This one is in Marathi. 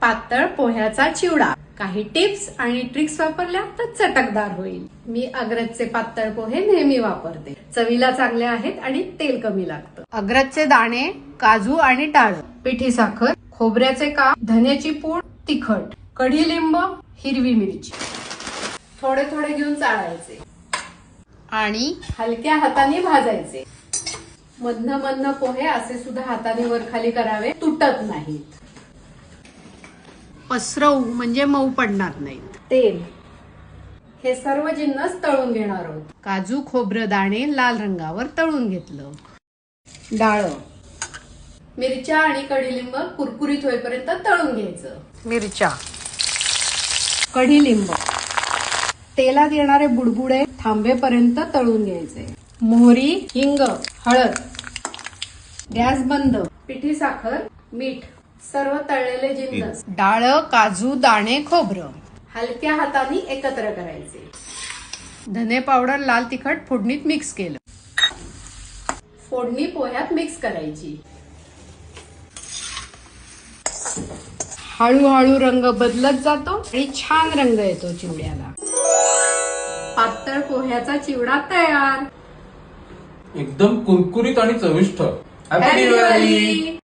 पातळ पोह्याचा चिवडा. काही टिप्स आणि ट्रिक्स वापरल्या तर चटकदार होईल. मी अग्रजचे पातळ पोहे नेहमी वापरते. चवीला चांगले आहेत आणि तेल कमी लागतं. अग्रजचे दाणे काजू आणि डाळ. पिठी साखर खोबऱ्याचे काप धन्याची पूड तिखट. कढी लिंब हिरवी मिरची. थोडे थोडे घेऊन चाळायचे. आणि हलक्या हाताने भाजायचे. मधन मधन पोहे असे सुद्धा हाताने वर खाली करावे तुटत नाहीत. पसरवू म्हणजे मऊ पडणार नाहीत. तेल. हे सर्व जिन्नस तळून घेणार आहोत. काजू खोबरं दाणे लाल रंगावर तळून घेतलं. डाळ. मिरच्या आणि कडीलिंब कुरकुरीत होईपर्यंत तळून घ्यायचं. मिरच्या. कढीलिंब तेलात येणारे बुडबुडे थांबेपर्यंत तळून घ्यायचे. मोहरी हिंग हळद. गॅस बंद. पिठी साखर मीठ. सर्व तळलेले जिन्नस डाळ काजू दाणे खोबरं. हलक्या हाताने एकत्र करायचे. धने पावडर लाल तिखट फोडणीत मिक्स केलं. फोडणी पोह्यात मिक्स करायची. हळूहळू रंग बदलत जातो आणि छान रंग येतो चिवड्याला. पातळ पोह्याचा चिवडा तयार. एकदम कुरकुरीत आणि चविष्ट. हॅपी दिवाळी!